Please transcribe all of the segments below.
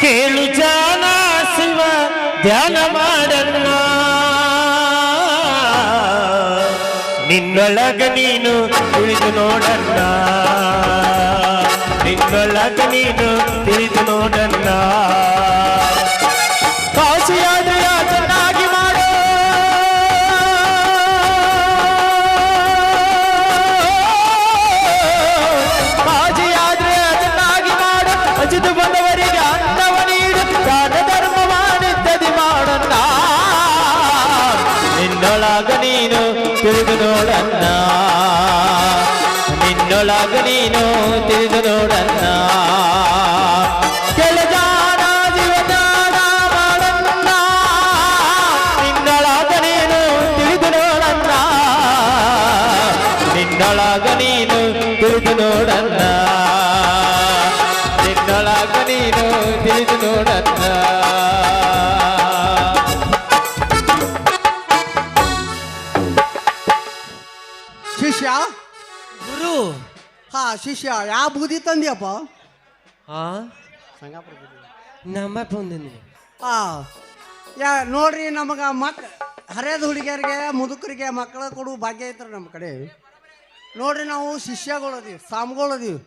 ಕೇಳು ಜಾನ ಶಿವ ಧ್ಯಾನ ಮಾಡಣ್ಣ. ನಿನ್ನೊಳಗ ನೀನು ತಿಳಿದು ನೋಡಣ್ಣ. ನಿನ್ನೊಳಗ ನೀನು ತಿಳಿದು ನೋಡಣ್ಣ. ನಿನ್ನೊಳಗ ನೀನು ತಿಳಿದು ನೋಡಣ್ಣ. ಕೆಳಜಾನ ಜೀವದಾನ ಮಾಡಣ್ಣ ನಿನ್ನೊಳಗ ನೀನು ತಿಳಿದು ನೋಡಣ್ಣ. ನಿನ್ನೊಳಗ ನೀನು ತಿಳಿದು ನೋಡಣ್ಣ. ನಿನ್ನೊಳಗ ನೀನು ತಿಳಿದು ನೋಡಣ್ಣ. ಶಿಷ್ಯ? ಗುರು. ಹಾ ಶಿಷ್ಯ ಯಾವ ಬೂದಿ ತಂದಿಯಪ್ಪ ಹಾ ನಮ್ಮ ಬಂದಿನಿ ಹಾ ಯಾ ನೋಡ್ರಿ ನಮಗೆ ಮಕ್ ಹರಿಯದ ಹುಡುಗಿಯರಿಗೆ ಮುದುಕರಿಗೆ ಮಕ್ಕಳ ಕೊಡು ಭಾಗ್ಯ ಐತ್ರಿ ನಮ್ಮ ಕಡೆ. ನೋಡ್ರಿ ನಾವು ಶಿಷ್ಯಗಳು ಅದೀವಿ ಸ್ವಾಮಿಗಳು ಅದೀವಿ.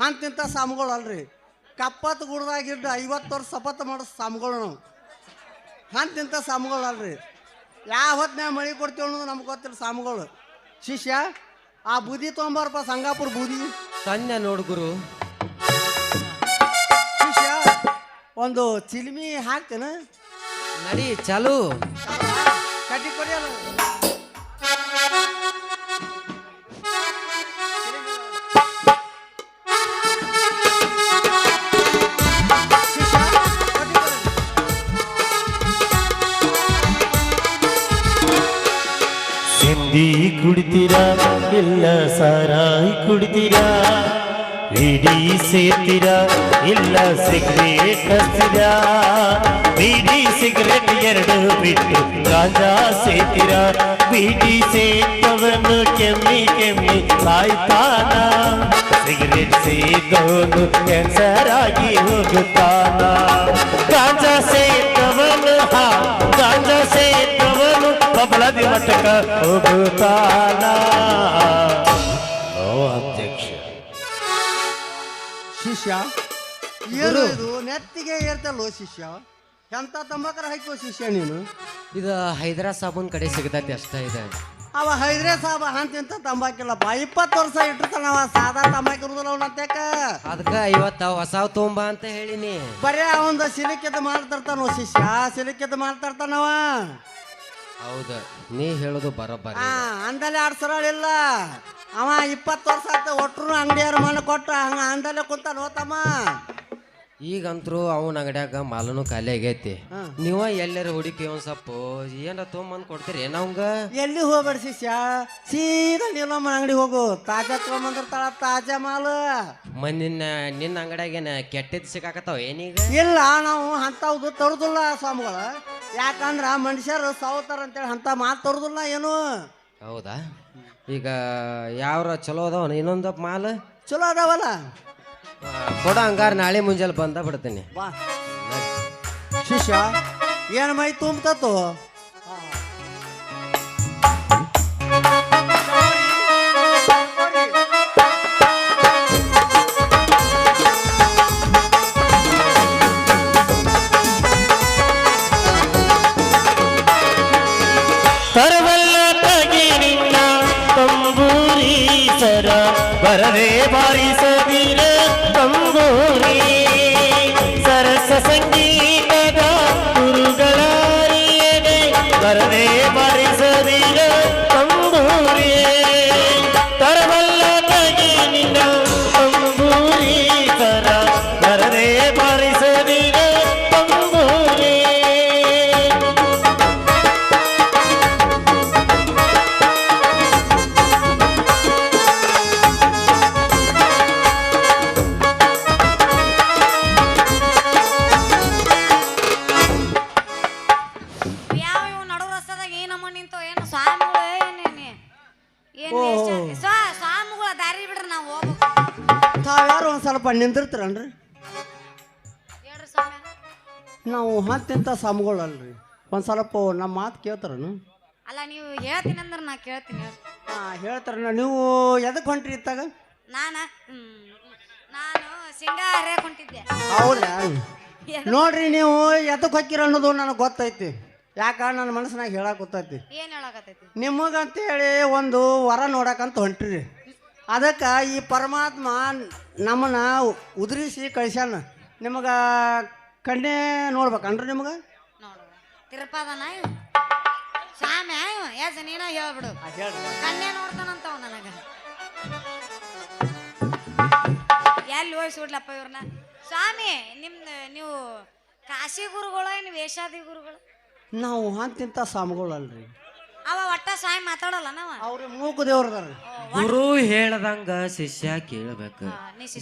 ಅಂತಿಂತ ಸ್ವಾಮಿಗಳು ಅಲ್ರಿ. ಕಪ್ಪತ್ತು ಗುಡ್ದಾಗಿದ್ದು ಐವತ್ತು ವರ್ಷ ಸಪತ್ತು ಮಾಡೋ ಸ್ವಾಮಿಗಳು ನಾವು. ಅಂತಿಂತ ಸ್ವಾಮಿಗಳು ಅಲ್ರಿ. ಯಾವ ಹೊತ್ತಿನಾಗ ಮಳೆ ಕೊಡ್ತೀವಿ ಅನ್ನೋದು ನಮ್ಗೆ ಗೊತ್ತಿಲ್ಲ ಸಾಮ್ಗಳು. ಶಿಷ್ಯ ಆ ಬೂದಿ ತೊಗೊಂಬಾರಪ್ಪ ಸಂಗಾಪುರ ಬೂದಿ ತಂದೆ ನೋಡು ಗುರು. ಶಿಷ್ಯ ಒಂದು ಚಿಲ್ಮಿ ಹಾಕ್ತೇನೆ. ನಡಿ ಚಲು. ಕಟ್ಟಿ ಕೊಡಿಯಲ್ಲ. ಸಿಂಧಿ ಕುಡಿತೀರಾ? ಇಲ್ಲ ಸಾರಾಯಿ ಕುಡಿದಿರಾ ಬಿಡಿ ಸೇರ್ತೀರಾ? ಇಲ್ಲ ಸಿಗರೇಟ್ ಹಚ್ತೀರಾ ಬಿಡಿ ಸಿಗರೇಟ್ ಎರಡು ಬಿಟ್ಟು ಗಾಂಜಾ ಸೇತಿರ ಬಿಡಿ ಸೇತವನು ಕೆಮ್ಮಿ ಕೆಮ್ಮಿ ಸಾಯ್ತಾನ? ಸಿಗರೇಟ್ ಸೇದವನು ಕ್ಯಾನ್ಸರ್ ಆಗಿ ಹೋಗುತ್ತಾನ? ಗಾಂಜಾ ಸೇತವನು ಮಟ್ಟಕ ಹೋಗುತ್ತಾನ? ಓ ಅಧ್ಯಕ್ಷ. ಶಿಷ್ಯ ಏನು ಇದು ನೆತ್ತಿಗೆ ಏರ್ತಲ್ಲೋ ಶಿಷ್ಯ? ಎಂತ ತಂಬಾಕರ ಹಾಕೋ ಶಿಷ್ಯ ನೀನು? ಇದು ಹೈದರಾ ಸಾಬೂನ್ ಕಡೆ ಸಿಗತೈತಿ ಅಷ್ಟ ಇದೆ. ಅವ ಹೈದ್ರೆ ಸಾಬ ಅಂತಿಂತ ತಂಬಾಕಿಲ್ಲಪ್ಪ ಇಪ್ಪತ್ತು ವರ್ಷ ಇಟ್ಟಿರ್ತಾನ ಅವ. ಸಾದಾ ತಂಬಾಕಿರುದಿಲ್ಲ ಅವನ ಅತ್ಯಾಕ ಅದಕ್ಕ ಇವತ್ತ ಹೊಸ ತುಂಬ ಅಂತ ಹೇಳಿನಿ. ಬರೇ ಅವಂದ ಸಿಲಿಕೆದ ಮಾತಾಡ್ತಾನೋ ಶಿಷ್ಯ? ಸಿಲಿಕೆದ ಮಾಡ್ತಿರ್ತಾನವ? ಹೌದ ನೀ ಹೇಳೋದು ಬರೋಬ್ಬರ ಹಾ ಅಂದಲೆ ಆಡ್ ಸರಳಿಲ್ಲ ಅವ ಇಪ್ಪತ್ತು ವರ್ಷ ಆಯ್ತು ಒಟ್ರು ಅಂಗಡಿಯವ್ರ ಮನೆ ಕೊಟ್ಟ ಹಂಗ ಅಂದಲೆ ಕುಂತ ಹೋತಮ್ಮ. ಈಗಂತ್ರು ಅವನ ಅಂಗಡ್ಯಾಗ ಮಾಲನು ಖಾಲಿ ಆಗೈತಿ. ನೀವ ಎಲ್ಲರ ಹುಡುಕಿ ಒಂದ್ ಸ್ವಲ್ಪ ಏನ ತೊಗೊಂಬಂದ್ ಕೊಡ್ತೀರಿ ಏನವಂಗ ಎಲ್ಲಿ ಹೋಗ್ಬೇಡ ಶಿಷ್ಯ? ಸೀದಾ ನೀಲಮ್ಮ ಅಂಗಡಿ ಹೋಗು. ತಾಜಾ ತಗೊಂಬಂದಿರ್ತಾಳ ತಾಜಾ ಮಾಲು. ಮನ್ನಿನ ನಿನ್ನ ಅಂಗಡ್ಯಾಗೇನ ಕೆಟ್ಟದ್ ಸಿಕ್ಕಾಕತ್ತಾವ ಏನೀಗ? ಇಲ್ಲ ನಾವು ಅಂಥವ್ದು ತರುದಿಲ್ಲ ಸ್ವಾಮಿಗಳ. ಯಾಕಂದ್ರ ಮನುಷ್ಯರು ಸಾವುತಾರ ಅಂತೇಳಿ ಅಂತ ಮಾತು ತರುದಿಲ್ಲ ಏನು. ಹೌದಾ? ಈಗ ಯಾವ್ರ ಚಲೋ ಅದಾವ ಇನ್ನೊಂದಪ್ಪ ಮಾಲ್? ಚಲೋ ಅದಾವಲ್ಲ. ಕೊಡ ಹಂಗಾರ ನಾಳೆ ಮುಂಜಾನೆ ಬಂದ ಬಿಡ್ತೀನಿ. ಬಾ. ಶಿಷ್ಯ ಏನು ಮೈ ತುಂಬತತ್ತು? ತರವಲ್ಲ ತಗಿ ನಿನ್ನ ತಂಬೂರಿ ಸರ ಬರದೆ ಸಂಗೀತದ ಗುರುಗಳಾರಿಯದೆ ಬರದೆ ಸ್ವಲ್ಪ ನಿಂದಿರ್ತೀರನ್ರಿ? ನಾವು ಹತ್ತಿಂತ ಸಾಮಗಳಲ್ರಿ? ಒಂದು ಸ್ವಲ್ಪ ನಮ್ಮ ಮಾತು ಕೇಳ್ತಾರನು? ಅಲ್ಲ ನೀವು ಹೇಳ್ತೀನಿ ಅಂದ್ರೆ ನಾ ಕೇಳ್ತೀನಿ. ಹಾಂ ಹೇಳ್ತಾರ ನೀವು ಎದಕ್ಕೆ ಹೊಂಟ್ರಿ ಇತ್ತಾಗ? ನಾನ? ನಾನು ಶೇಂಗಾ ಹರಿಯಕ್ ಹೊಂಟಿದ್ದೆ ಹೌದಾ ನೋಡ್ರಿ ನೀವು ಎದಕ್ಕೆ ಹೊಕ್ಕಿರ ಅನ್ನೋದು ನನಗೆ ಗೊತ್ತೈತಿ. ಯಾಕ? ನನ್ನ ಮನಸ್ಸಿನಾಗ ಹೇಳಕ್ ಗೊತ್ತೈತಿ. ನಿಮಗೆ ಹೇಳಕತ್ತೈತಿ ನಿಮಗಂತೇಳಿ ಒಂದು ವರ ನೋಡಕಂತ ಹೊಂಟ್ರಿ. ಅದಕ್ಕೆ ಈ ಪರಮಾತ್ಮ ನಮ್ಮನ್ನ ಉದುರಿಸಿ ಕಳಿಸ್ಯಾನ. ನಿಮಗೆ ಕಣ್ಣೆ ನೋಡ್ಬೇಕನ್ರಿ ನಿಮಗೆ? ನೋಡು ತಿರುಪಾದನ ಸ್ವಾಮಿ ಇವ ಎಸ್ ನೀನ ಹೇಳ್ಬಿಡು. ಕನ್ಯೆ ನೋಡ್ತಾನಂತವ ನನಗ. ಎಲ್ಲಿ ಹೋಗಿ ಸುಡ್ಲಪ್ಪ ಇವ್ರನ್ನ? ಸ್ವಾಮಿ ನಿಮ್ದು ನೀವು ಕಾಶಿ ಗುರುಗಳು ಏನು ವೇಷಾದಿ ಗುರುಗಳು? ನಾವು ಅಂತಿಂತ ಸ್ವಾಮಿಗಳಲ್ರಿ. ಅವ ಒಟ್ಟ ಸ್ವಾಮಿ ಮಾತಾಡಲ್ಲ ನಾವು? ಅವ್ರ ಮೂಕು ದೇವ್ರದಾರ ಗುರು ಹೇಳ್ದಂಗ ಶಿಷ್ಯ ಕೇಳ್ಬೇಕು.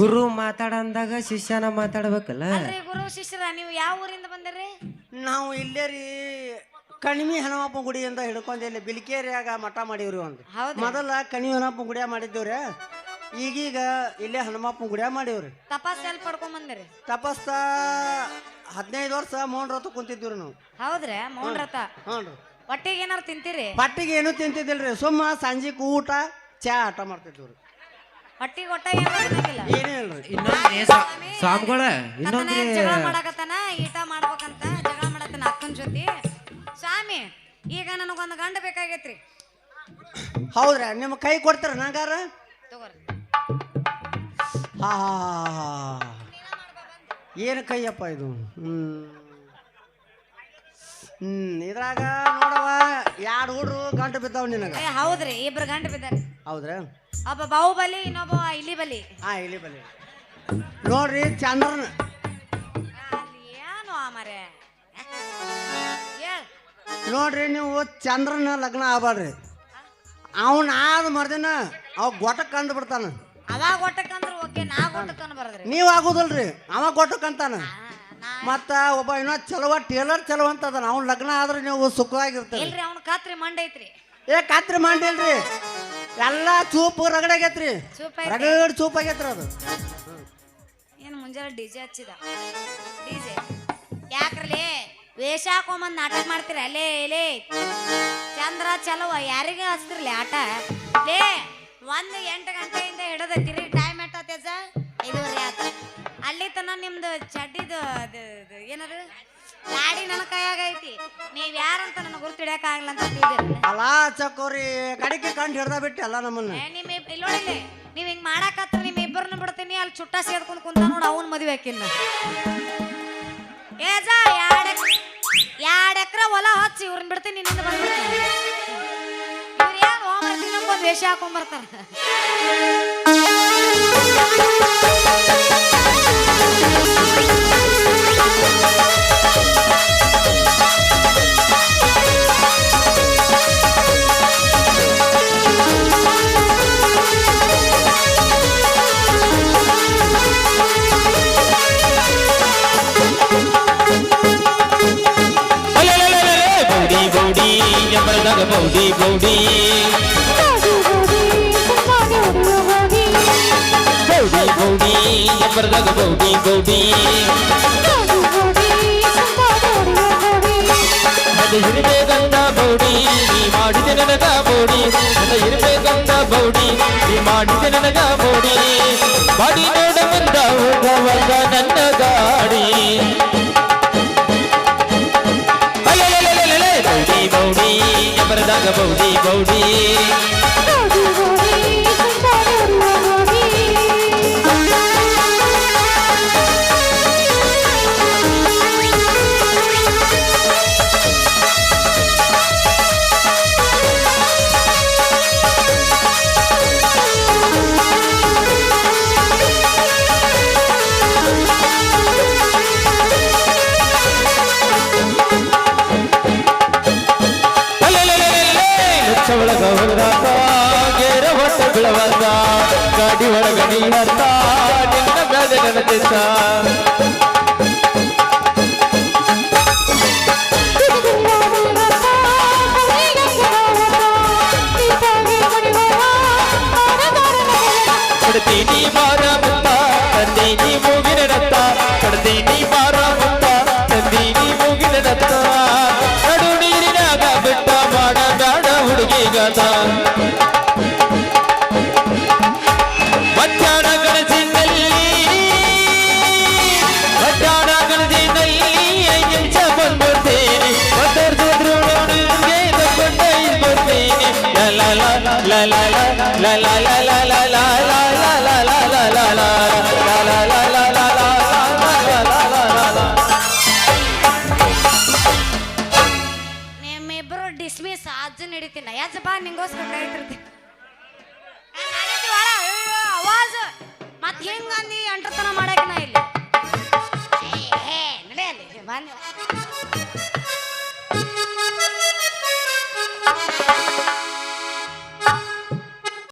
ಗುರು ಮಾತಾಡಂದಾಗ ಶಿಷ್ಯನ ಮಾತಾಡ್ಬೇಕಲ್ಲ. ಅಲ್ರಿ ಗುರು ಶಿಷ್ಯರ ನೀವು ಯಾವ ಊರಿಂದ ಬಂದಿರಿ? ನಾವು ಇಲ್ಲೇ ರೀ ಕಣಿಮಿ ಹನುಮಪ್ಪ ಗುಡಿಯಿಂದ ಹಿಡ್ಕೊಂಡು ಇಲ್ಲಿ ಬಿಲ್ಕೇರಿಯಾಗ ಮಠ ಮಾಡೀವ್ರಿ ಒಂದು. ಹೌದು ಮೊದಲ ಕಣಿಮಿ ಹನುಮಪ್ಪ ಗುಡಿಯ ಮಾಡಿದ್ದೀವ್ರಿ. ಈಗೀಗ ಇಲ್ಲೇ ಹನುಮಪ್ಪ ಗುಡಿಯ ಮಾಡೀವ್ರಿ. ತಪಾಸ್ ಎಲ್ಲಿ ಪಡ್ಕೊಂಡ್ ಬಂದಿರಿ? ತಪಸ್ಸ ಹದಿನೈದು ವರ್ಷ ಮೌನ್ ರಥ ಕುಂತಿದ್ದೀವ್ರಿ ನಾವು. ಹೌದ್ರಿ ಮೌನ್ರತ ಹ್ಞೂ ರೀ. ಒಟ್ಟಿಗೆ ಏನಾರು ತಿಂತೀರಿ? ಪಟ್ಟಿಗೆ ಏನು ತಿಂತಿದ್ದಿಲ್ರಿ. ಸುಮ್ಮ ಸಂಜೆಗೆ ಊಟ ಚಾ ಆಟ ಮಾಡ್ತಿದ್ರು ಹೊಟ್ಟ ಏನು ತಿನ್ನಂಗಿಲ್ಲ ಏನೂ ಇಲ್ರಿ. ಇನ್ನೊಂದ್ರಿ ಸ್ವಾಮಿಗಳ ಇನ್ನೊಂದ್ರಿ ಕತ್ತನ ಜಗಳ ಮಾಡಕತ್ತಾನ? ಈಟ ಮಾಡ್ಬೇಕಂತ ಜಗಳ ಮಾಡತ್ತಾನ ಅಕ್ಕನ ಜೊತೆ? ಸ್ವಾಮಿ ಈಗ ನನಗೊಂದು ಗಂಡ ಬೇಕಾಗೈತ್ರಿ. ಹೌದ್ರಾ? ನಿಮ್ಮ ಕೈ ಕೊಡ್ತಾರ ನಂಗಾರ? ತಗೋರಿ. ಹಾ ಹಾ ಹಾ ಏನು ಕೈಯಪ್ಪ ಇದು? ಹ್ಮ್. ಹ್ಮ್ ಇದ್ರಾಗ ನೋಡವ ಎರಡು ಹುಡ್ರು ಗಂಟು ಬಿದ್ದಾವ ನಿನಗ? ಏ ಹೌದ್ರಿ ಇಬ್ರು ಗಂಡ ಬಿದ್ದಾರಿ. ಹೌದ್ರಾ? ಒಬ್ಬ ಬಾಹುಬಲಿ ಇನ್ನೊಬ್ಬ ಇಲಿ ಬಲಿ. ಹಾ ಇಲ್ಲಿ ಬಲಿ. ನೋಡ್ರಿ ಚಂದ್ರನ. ಅಲ್ಲಿ ಏನು ಆ ಮರೆ? ಹೇಳ್ ನೋಡ್ರಿ ನೀವು ಚಂದ್ರನ ಲಗ್ನ ಆಗ್ಬಾಡ್ರಿ ಅವನ ಆದ ಮರ್ದಿನ ಅವ ಗೊಟ್ಟಕ್ಕೆ ಕಂಡು ಬಿಡ್ತಾನ. ಅವಾಗ ಒಟ್ಟಕ್ಕಂದ್ರ ಓಕೆ ನಾ ಒಟ್ಟಕ್ಕನ್ ಬರದ್ರಿ. ನೀವು ಆಗುದಿಲ್ರಿ ಅವ ಗೊಟ್ಟಕ್ಕಂತಾನ ಅಂತಾನ. ನಾ ಮತ್ತ ಒಬ್ಬ ಇನ್ನೊ ಚಲವ ಟೇಲರ್ ಚಲೋ ಅಂತ ಅದಾನ. ಅವ್ನ ಲಗ್ನ ಆದ್ರೆ ನೀವು ಸುಖವಾಗಿರ್ತೀರಿ. ಇಲ್ರಿ ಅವ್ನ ಕಾತ್ರಿ ಮಂಡ ಐತ್ರಿ ಏ ಖಾತ್ರಿ ಮಾಡಿಲ್ರಿ. ಎಲ್ಲ ಚೂಪ್ ರಗಡಾಗೈತ್ರಿ ಆಗೇತ್ರಿ. ಐತಿ ರಗಡ್ ಚೂಪ್ ಆಗೈತ್ರಿ ಅದು. ಏನು ಮುಂಜಾನೆ ಡಿಜೆ ಹಚ್ಚಿದ. ಡಿಜೆ ಯಾಕ್ರಲೇ? ವೇಷ ಹಾಕೊಂಬಂದ್ ನಾಟಕ ಮಾಡ್ತೀರ? ಅಲ್ಲೇ ಲೇ. ಚಂದ್ರ ಚಲೋ ಯಾರಿಗೆ ಹಚ್ತಿರ್ಲಿ ಆಟ? ಲೇ ಒಂದು ಎಂಟು ಗಂಟೆಯಿಂದ ಹಿಡದತ್ತಿರಿ ಟೈಮ್ ಎಟ್ಟತ್ತೆ ಐದುವರೆ ಇದು ಅಲ್ಲಿ ತನ ನಿಮ್ದು ಚಡ್ಡಿದು ಅದು ಅದು ಏನದು? ಗಾಡಿ ನನ್ನ ಕೈಯಾಗ ಐತಿ. ನೀವ್ ಯಾರಂತ ನನ್ನ ಗುರ್ತು ಆಗಲ್ಲ ಅಂತ ತಿಳಿದಿರಲ್ಲ ಅಲ್ಲ ಚಕೋರಿ ಕಡಿಕೆ ಕಂಡು ಹಿಡ್ದ ಬಿಟ್ಟೆ ಎಲ್ಲ ನಮ್ಮನ್ನ. ನಿಮ್ ನಿಮ್ಮ ಇಬ್- ಇಲ್ಲಿ ನೋಡಿಲ್ಲಿ ನೀವ್ ಹಿಂಗ್ ಮಾಡಾಕತ್ರ ನಿಮ್ ಇಬ್ಬರನ್ನ ಬಿಡ್ತೀನಿ ಅಲ್ಲಿ ಚುಟ್ಟ ಸೇರ್ಕೊಂಡ್ ಕುಂತ ನೋಡ ಅವನ್ ಮದ್ವೆ ಹಾಕಿನ್ನ ಏಜ ಎರಡ್ ಎರಡ್ ಎಕ್ರೆ ಹೊಲ ಹಚ್ಚಿ ಇವ್ರನ್ನ ಬಿಡ್ತೀನಿ ನಿನ್ನಿಂದ ಬಂದ್ಬಿಡ್ತೀನಿ ಇವ್ರು ಏನು ಹೋಗ್ಬರ್ತೀನಿ ನಮ್ಗೊಂದು ವೇಷ ಹಾಕೊಂಡ್ ಬರ್ತಾರ. ಎಬ್ಬರದಾಗ ಬೌಡಿ ಬೌಡಿ ಬೌಡಿ ಬೌಡಿ ಎಬ್ಬರದಾಗ ಬೌಡಿ ಬೌಡಿ ಅದು ಇರಬೇಕಂದ ಬೌಡಿ ನೀ ಮಾಡಿದೆ ನನಗ ಬೌಡಿ ಅದು ಇರಬೇಕಂದ ಬೌಡಿ ನೀ ಮಾಡಿದೆ ನನಗ ಬೌಡಿ ಬಾಡಿ ನೋಡ ಬಂದ ಹೋಗವಾಗ ನನ್ನ ಗಾಡಿ ಅಲೆಲೆಲೆಲೆಲೆ, ಎಬ್ಬರದಾಗ ಬೌಡಿ ಬೌಡಿ ಅಲೆಲೆಲೆಲೆಲೆ, ಹೊಟ್ಟ ಬಿಳವಾತ ಗಾಡಿ ಒಳಗ ನೀಡತ್ತ ನಿನ್ನ ಬ್ಯಾದೆ ನೆನಪಿತ್ತ ಕಡ್ತೀನಿ ಮಾರ ಮುತ್ತ ತಂದೀನಿ ಮೂಗಿನ ನಿಮ್ಮಿಬ್ರು ಡಿಸ್ಮಿಸ್ ಅಜ್ಜ ಹಿಡಿತೀನಿ ನಯಾಜ ಬಾ, ನಿಂಗೋಸ್ಕರ ಕಾಯ್ತಿರ್ತೀನಿ ಅವಾಜ್. ಮತ್ ಹೆಂಗ ನೀ ಅಂಟತನ ಮಾಡಕ್ಕೆ ನಾ ಇಲ್ಲಿ? ನಡೆಯಲ್ಲಿ ಬನ್ನಿ.